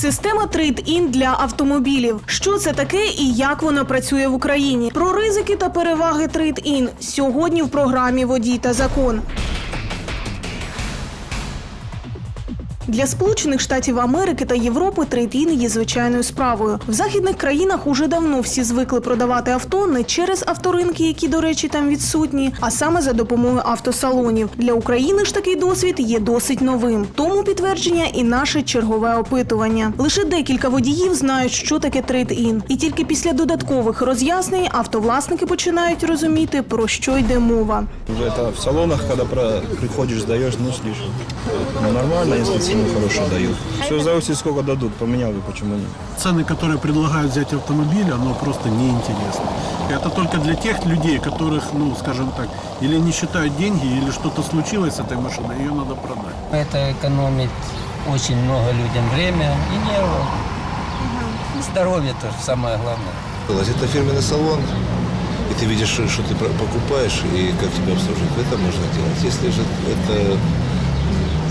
Система Trade-in для автомобілів. Що це таке і як вона працює в Україні? Про ризики та переваги Trade-in сьогодні в програмі Водій та закон. Для Сполучених Штатів Америки та Європи трейд-ін є звичайною справою. В західних країнах уже давно всі звикли продавати авто не через авторинки, які, до речі, там відсутні, а саме за допомогою автосалонів. Для України ж такий досвід є досить новим. Тому підтвердження і наше чергове опитування. Лише декілька водіїв знають, що таке трейд-ін. І тільки після додаткових роз'яснень автовласники починають розуміти, про що йде мова. Это в салонах, когда про- приходишь, сдаешь, ну слишком. Ну, нормально, если цену хорошую дают. Все зависит, сколько дадут. Поменял бы, почему нет. Цены, которые предлагают взять автомобиль, оно просто неинтересно. Это только для тех людей, которых, ну, скажем так, или не считают деньги, или что-то случилось с этой машиной, ее надо продать. Это экономит очень много людям время и нервов. Здоровье тоже самое главное. Это фирменный салон, и ты видишь, что ты покупаешь и как тебя обслуживают. Это можно делать. Если же это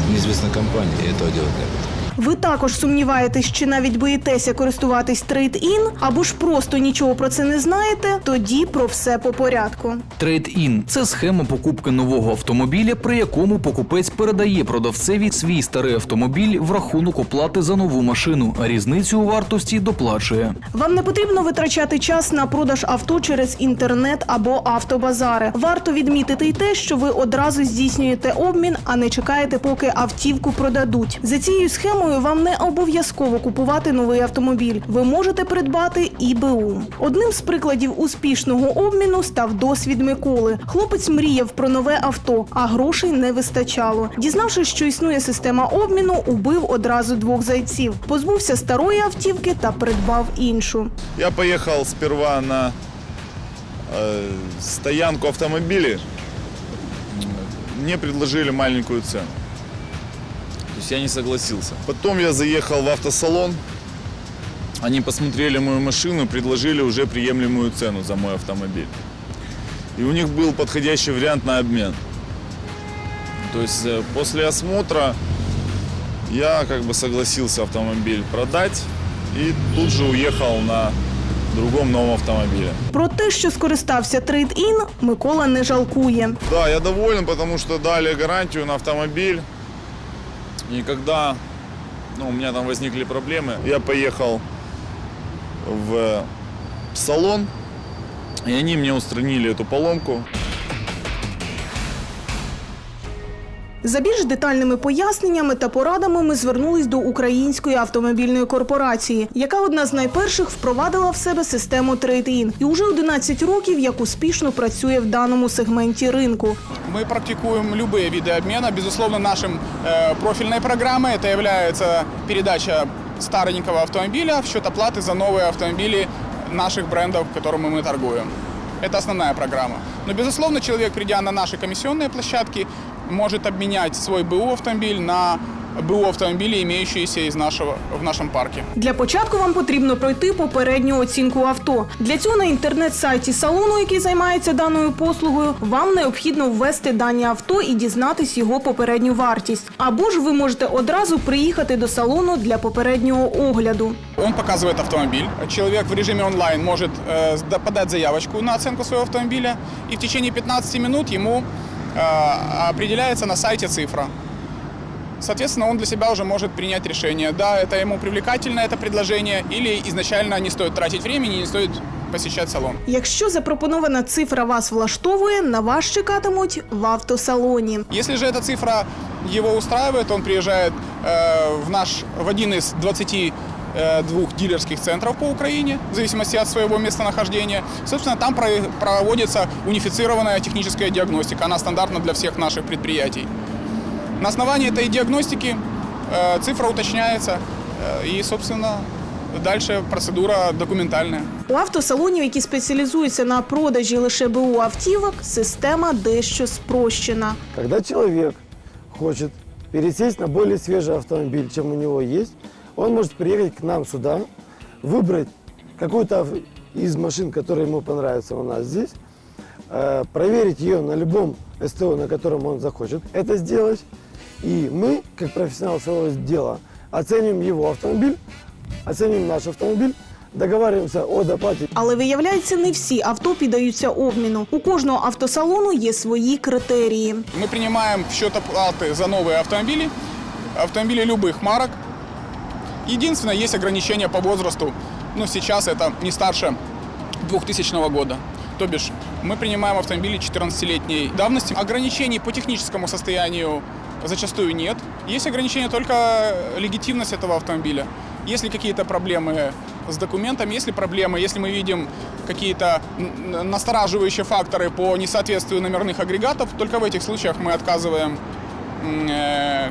неизвестная компания, этого делать не буду. Ви також сумніваєтесь, чи навіть боїтеся користуватись трейд-ін, або ж просто нічого про це не знаєте, тоді про все по порядку. Трейд-ін – це схема покупки нового автомобіля, при якому покупець передає продавцеві свій старий автомобіль в рахунок оплати за нову машину, а різницю у вартості доплачує. Вам не потрібно витрачати час на продаж авто через інтернет або автобазари. Варто відмітити й те, що ви одразу здійснюєте обмін, а не чекаєте, поки автівку продадуть. За цією схемою вам не обов'язково купувати новий автомобіль. Ви можете придбати і БУ. Одним з прикладів успішного обміну став досвід Миколи. Хлопець мріяв про нове авто, а грошей не вистачало. Дізнавшись, що існує система обміну, убив одразу двох зайців. Позбувся старої автівки та придбав іншу. Я поехал сперва на э, стоянку автомобилей. Мне предложили маленькую цену. То есть я не согласился. Потом я заехал в автосалон. Они посмотрели мою машину и предложили уже приемлемую цену за мой автомобиль. И у них был подходящий вариант на обмен. То есть э, после осмотра я как бы согласился автомобиль продать и тут же уехал на другом новом автомобиле. Про те, що скористався трейд-ін, Микола не жалкує. Да, я доволен, потому что дали гарантию на автомобиль. И когда ну, у меня там возникли проблемы, я поехал в салон, и они мне устранили эту поломку. За більш детальними поясненнями та порадами ми звернулись до Української автомобільної корпорації, яка одна з найперших впровадила в себе систему трейд-ін і уже 11 років як успішно працює в даному сегменті ринку. Мы практикуем любые виды обмена. Безусловно, нашим э, профильной программой это является передача старенького автомобиля в счет оплаты за новые автомобили наших брендов, которыми мы торгуем. Это основная программа. Но, безусловно, человек, придя на наши комиссионные площадки, может обменять свой БУ автомобиль на БУ автомобили, имеющиеся из нашего, в нашем парке. Для початку вам потрібно пройти попередню оцінку авто. Для цього на інтернет-сайті салону, який займається даною послугою, вам необхідно ввести дані авто і дізнатись його попередню вартість. Або ж ви можете одразу приїхати до салону для попереднього огляду. Он показывает автомобиль. Человек в режиме онлайн может э, сда- подать заявочку на оценку своего автомобиля, и в течение 15 минут ему э, Э, определяется на сайте цифра. Соответственно, он для себя уже может принять решение, да, это ему привлекательно, это предложение, или изначально не стоит тратить времени, не стоит посещати салон. Якщо запропонована цифра вас влаштовує, на вас чекатимуть в автосалоні. Если же эта цифра його устраивает, он приїжджає э, в наш в один із 20 Е, двух дилерских центров по Украине, в зависимости от своего местонахождения. Собственно, там проводится унифицированная техническая диагностика. Она стандартна для всех наших предприятий. На основании этой диагностики э, цифра уточняется э, и, собственно, Дальше процедура документальна. У автосалонів, які спеціалізуються на продажі лише БУ автівок, система дещо спрощена. Коли чоловік хоче пересісти на більш свіжий автомобіль, ніж у нього є, он может приехать к нам сюда, выбрать какую-то ав- из машин, которая ему понравится у нас здесь, э, проверить ее на любом СТО, на котором он захочет это сделать. И мы, как профессионал своего дела, оценим его автомобиль, оценим наш автомобиль, договариваемся о доплате Але виявляється, не всі авто піддаються обміну. У кожного автосалону є свої критерії. Мы принимаем в счет оплаты за новые автомобили, автомобили любых марок. Единственное, есть ограничения по возрасту. Ну, сейчас это не старше 2000 года. То бишь, мы принимаем автомобили 14-летней давности. Ограничений по техническому состоянию зачастую нет. Есть ограничения только легитимность этого автомобиля. Если какие-то проблемы с документами, если проблемы, если мы видим какие-то настораживающие факторы по несоответствию номерных агрегатов, только в этих случаях мы отказываем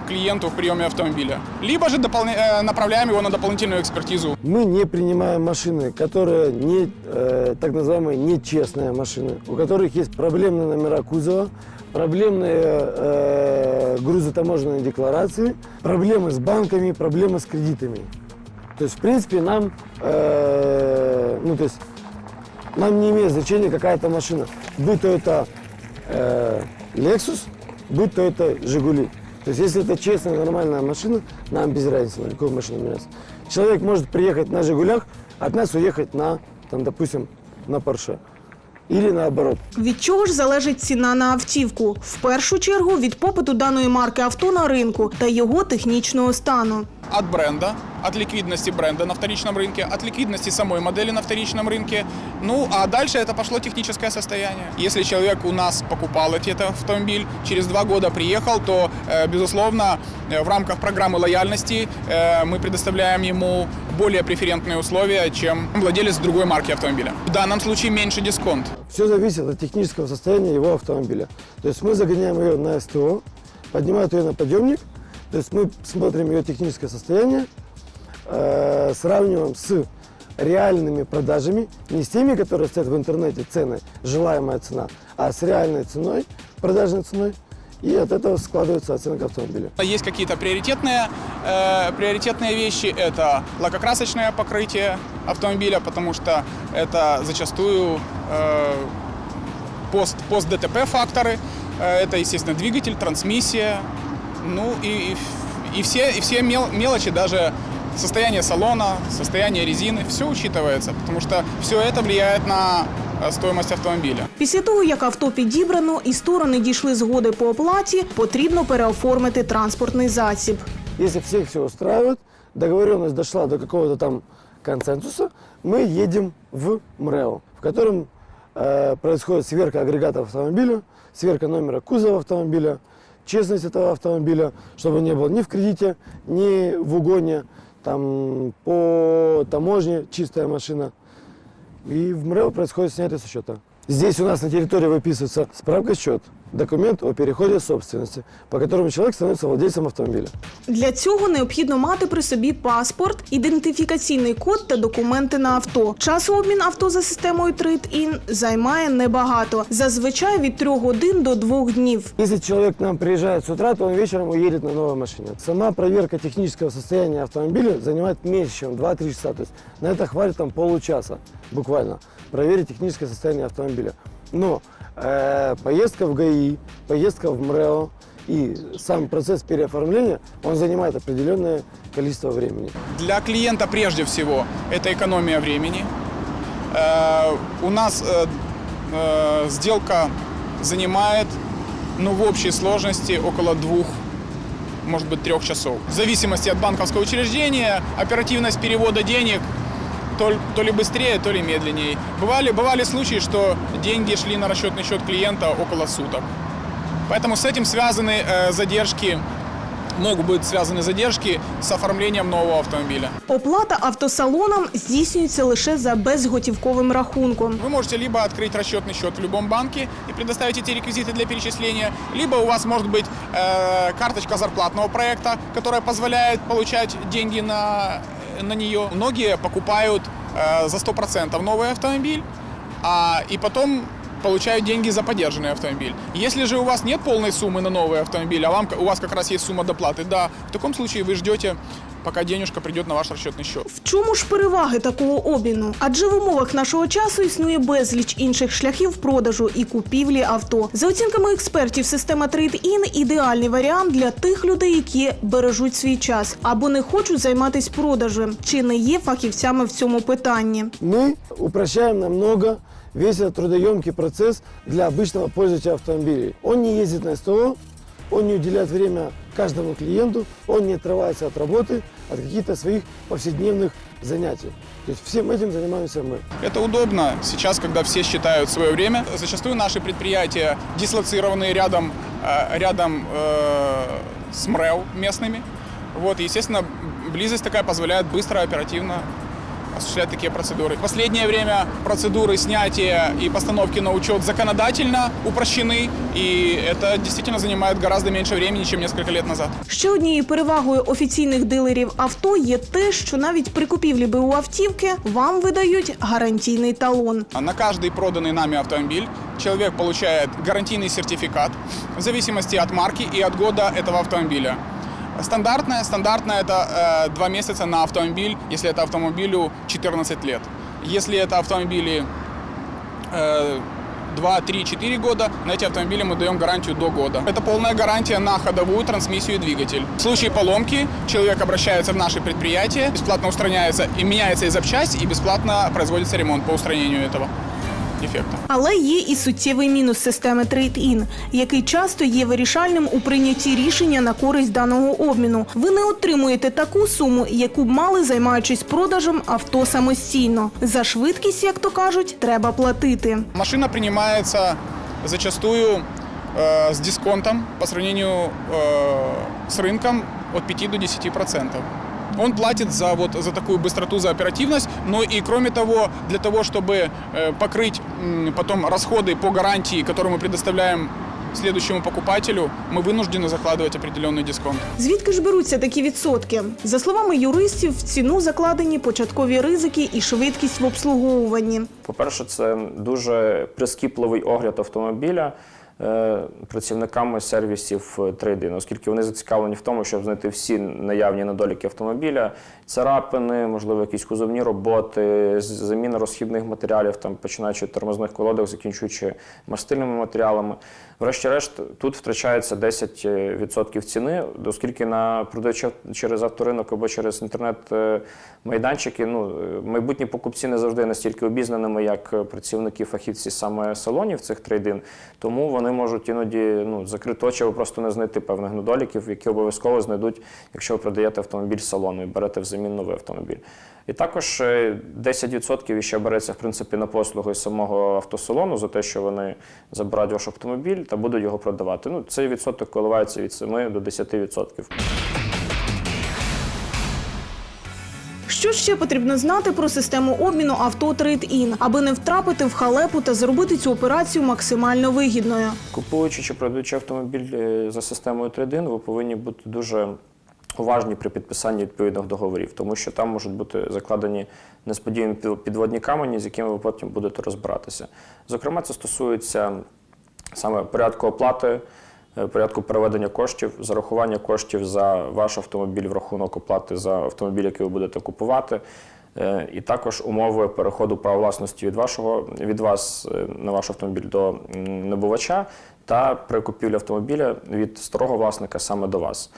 клиенту в приеме автомобиля. Либо же э, направляем его на дополнительную экспертизу. Мы не принимаем машины, которые не, э, так называемые нечестные машины, у которых есть проблемные номера кузова, проблемные э, грузотаможенные декларации, проблемы с банками, проблемы с кредитами. То есть, в принципе, нам, э, ну, то есть, нам не имеет значения какая-то машина. Будь то это э, Lexus, будь то это Жигули. То есть, если это честная, нормальная машина, нам без разницы, на какую машину меняться. Человек может приехать на Жигулях, от нас уехать на, там, допустим, на Порше. Или наоборот. Від чого ж залежить ціна на автівку? В першу чергу від попиту даної марки авто на ринку та його технічного стану. От бренда, от ликвидности бренда на вторичном рынке, от ликвидности самой модели на вторичном рынке. Ну, а дальше это пошло техническое состояние. Если человек у нас покупал этот автомобиль, через два года приехал, то, э, безусловно, э, в рамках программы лояльности э, мы предоставляем ему более преферентные условия, чем владелец другой марки автомобиля. В данном случае меньше дисконт. Все зависит от технического состояния его автомобиля. То есть мы загоняем ее на СТО, поднимают ее на подъемник, то есть мы смотрим ее техническое состояние, э, сравниваем с реальными продажами, не с теми, которые стоят в интернете, цены, желаемая цена, а с реальной ценой, продажной ценой, и от этого складывается оценка автомобиля. Есть какие-то приоритетные, э, приоритетные вещи. Это лакокрасочное покрытие автомобиля, потому что это зачастую э, пост, пост-ДТП факторы. Э, это, естественно, двигатель, трансмиссия. Ну и, и, и все, и все мел- мелочи, даже состояние салона, состояние резины, все учитывается, потому что все это влияет на э, стоимость автомобиля. Після того, як авто підібрано і сторони дійшли згоди по оплаті, потрібно переоформити транспортний засіб. Если всех все устраивает, договоренность дошла до какого-то там консенсуса, мы едем в МРЭО, в котором э, происходит сверка агрегата автомобиля, сверка номера кузова автомобиля, честность этого автомобиля, чтобы не было ни в кредите, ни в угоне, там по таможне чистая машина. И в МРЭО происходит снятие со счета. Здесь у нас на территории выписывается справка-счет, документ о переходе собственности, по которому человек становится владельцем автомобиля. Для цього необхідно мати при собі паспорт, ідентифікаційний код та документи на авто. Час обмін авто за системою Trade-in займає небагато, зазвичай від 3 годин до 2 днів. Если человек к нам приезжает с утра, то он вечером уедет на новой машине. Сама проверка технического состояния автомобиля занимает меньше, чем 2-3 часа. То есть на это хватит там получаса буквально проверить техническое состояние автомобиля. Но поездка в ГАИ, поездка в МРЭО и сам процесс переоформления, он занимает определенное количество времени. Для клиента прежде всего это экономия времени. Э, у нас э, э, сделка занимает, ну, в общей сложности около двух, может быть, трех часов. В зависимости от банковского учреждения, оперативность перевода денег то, ли- то ли быстрее, то ли медленнее. Бывали, бывали случаи, что деньги шли на расчетный счет клиента около суток. Поэтому с этим связаны э, задержки, могут быть связаны задержки с оформлением нового автомобиля. Оплата автосалоном здійснюється лише за безготівковим рахунком. Вы можете либо открыть расчетный счет в любом банке и предоставить эти реквизиты для перечисления, либо у вас может быть э, карточка зарплатного проекта, которая позволяет получать деньги на, на нее. Многие покупают э, за 100% новый автомобиль, а, и потом получают деньги за поддержанный автомобиль. Если же у вас нет полной суммы на новый автомобиль, а вам, у вас как раз есть сумма доплаты, да, в таком случае вы ждете, пока денежка придет на ваш расчетный счет. В чому ж переваги такого обміну? Адже в умовах нашого часу існує безліч інших шляхів продажу і купівлі авто. За оцінками експертів, система Trade-in – ідеальний варіант для тих людей, які бережуть свій час або не хочуть займатися продажем, чи не є фахівцями в цьому питанні. Мы упрощаем намного весь этот трудоемкий процесс для обычного пользователя автомобилей. Он не ездит на СТО, он не уделяет время каждому клиенту, он не отрывается от работы, от каких-то своих повседневных занятий. То есть всем этим занимаемся мы. Это удобно сейчас, когда все считают свое время. Зачастую наши предприятия дислоцированы рядом, э, рядом э, с МРЭО местными. Вот, естественно, близость такая позволяет быстро, оперативно осуществлять такие процедуры. В последнее время процедуры снятия и постановки на учет законодательно упрощены, и это действительно занимает гораздо меньше времени, чем несколько лет назад. Ще однією перевагою офіційних дилерів авто є те, що навіть при купівлі БУ автівки вам видають гарантійний талон. А На каждый проданный нами автомобиль человек получает гарантийный сертификат в зависимости от марки и от года этого автомобиля. Стандартная, стандартная это э, два месяца на автомобиль, если это автомобилю 14 лет. Если это автомобили э, 2, 3, 4 года, на эти автомобили мы даем гарантию до года. Это полная гарантия на ходовую трансмиссию и двигатель. В случае поломки человек обращается в наше предприятие, бесплатно устраняется и меняется и запчасть, и бесплатно производится ремонт по устранению этого дефекта. Але є і суттєвий мінус системи Trade-in, який часто є вирішальним у прийнятті рішення на користь даного обміну. Ви не отримуєте таку суму, яку б мали займаючись продажем авто самостійно. За швидкість, як то кажуть, треба платити. Машина принимается зачастую э, с дисконтом по сравнению э, с рынком от 5 до 10%. Он платит за, вот, за такую быстроту, за оперативность, но и кроме того, для того, чтобы э, покрыть м, потом расходы по гарантии, которые мы предоставляем следующему покупателю, мы вынуждены закладывать определенный дисконт. Звідки ж беруться такі відсотки? За словами юристів, в ціну закладені початкові ризики і швидкість в обслуговуванні. По-перше, це дуже прискіпливий огляд автомобіля е, працівниками сервісів трейдин, оскільки вони зацікавлені в тому, щоб знайти всі наявні недоліки автомобіля, царапини, можливо, якісь кузовні роботи, заміна розхідних матеріалів, там починаючи від тормозних колодок, закінчуючи мастильними матеріалами. Врешті-решт, тут втрачається 10% ціни, оскільки на продачів через авторинок або через інтернет-майданчики, ну, е, майбутні покупці не завжди настільки обізнаними, як е, працівники фахівці саме салонів цих трейдин, тому вони можуть іноді ну, закрити очі або просто не знайти певних недоліків, які обов'язково знайдуть, якщо ви продаєте автомобіль з салону і берете взамін новий автомобіль. І також е, 10% ще береться в принципі на послуги самого автосалону за те, що вони забирають ваш автомобіль та будуть його продавати. Ну, цей відсоток коливається від 7 до 10%. Що ще потрібно знати про систему обміну авто Trade-in, аби не втрапити в халепу та зробити цю операцію максимально вигідною? Купуючи чи продаючи автомобіль е, за системою трейдин, ви повинні бути дуже уважні при підписанні відповідних договорів, тому що там можуть бути закладені несподівані підводні камені, з якими ви потім будете розбиратися. Зокрема, це стосується саме порядку оплати, порядку переведення коштів, зарахування коштів за ваш автомобіль в рахунок оплати за автомобіль, який ви будете купувати. Е, І також умови переходу права власності від вашого від вас е, на ваш автомобіль до набувача та при купівлі автомобіля від старого власника саме до вас.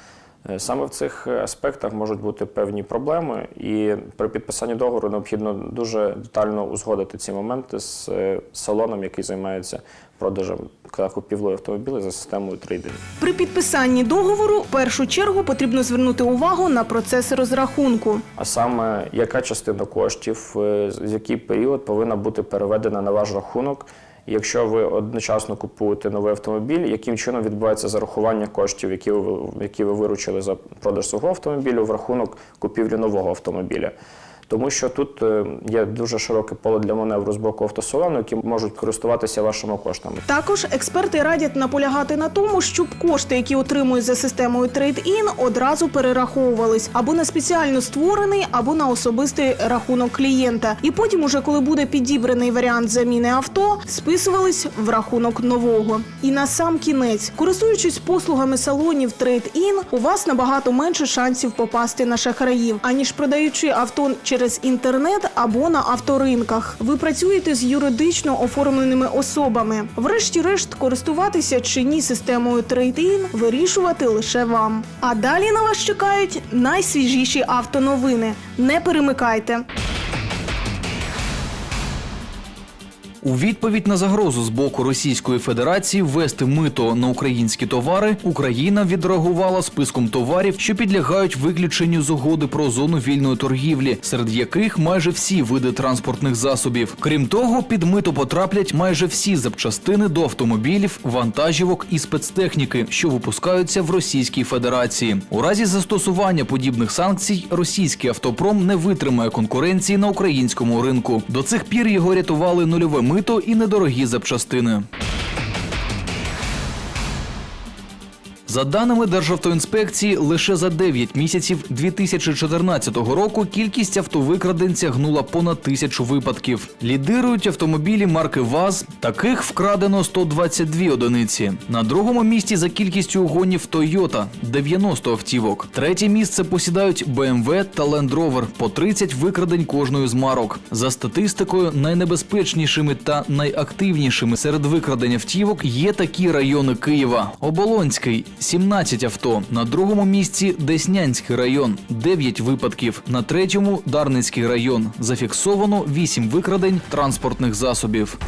Е, Саме в цих аспектах можуть бути певні проблеми, і при підписанні договору необхідно дуже детально узгодити ці моменти з е, салоном, який займається продажем купівлею автомобіля за системою трейдинг. При підписанні договору в першу чергу потрібно звернути увагу на процес розрахунку. А саме яка частина коштів, е, з який період повинна бути переведена на ваш рахунок. Якщо ви одночасно купуєте новий автомобіль, яким чином відбувається зарахування коштів, які ви, які ви виручили за продаж свого автомобілю в рахунок купівлі нового автомобіля? Тому що тут е, є дуже широке поле для маневру з боку автосалону, які можуть користуватися вашими коштами. Також експерти радять наполягати на тому, щоб кошти, які отримують за системою Trade-in, одразу перераховувались або на спеціально створений, або на особистий рахунок клієнта. І потім, уже коли буде підібраний варіант заміни авто, списувались в рахунок нового. І на сам кінець, користуючись послугами салонів Trade-in, у вас набагато менше шансів попасти на шахраїв, аніж продаючи авто через інтернет або на авторинках. Ви працюєте з юридично оформленими особами. Врешті-решт, користуватися чи ні системою Trade-in вирішувати лише вам. А далі на вас чекають найсвіжіші автоновини. Не перемикайте. У відповідь на загрозу з боку Російської Федерації ввести мито на українські товари Україна відреагувала списком товарів, що підлягають виключенню з угоди про зону вільної торгівлі, серед яких майже всі види транспортних засобів. Крім того, під мито потраплять майже всі запчастини до автомобілів, вантажівок і спецтехніки, що випускаються в Російській Федерації. У разі застосування подібних санкцій російський автопром не витримає конкуренції на українському ринку. До цих пір його рятували нульове мито і недорогі запчастини. За даними Державтоінспекції, лише за 9 місяців 2014 року кількість автовикрадень сягнула понад тисячу випадків. Лідирують автомобілі марки ВАЗ. Таких вкрадено 122 одиниці. На другому місці за кількістю угонів Toyota – 90 автівок. Третє місце посідають BMW та Land Rover – по 30 викрадень кожної з марок. За статистикою, найнебезпечнішими та найактивнішими серед викрадень автівок є такі райони Києва: Оболонський 17 авто. На другому місці Деснянський район 9 випадків. На третьому Дарницький район. Зафіксовано 8 викрадень транспортних засобів.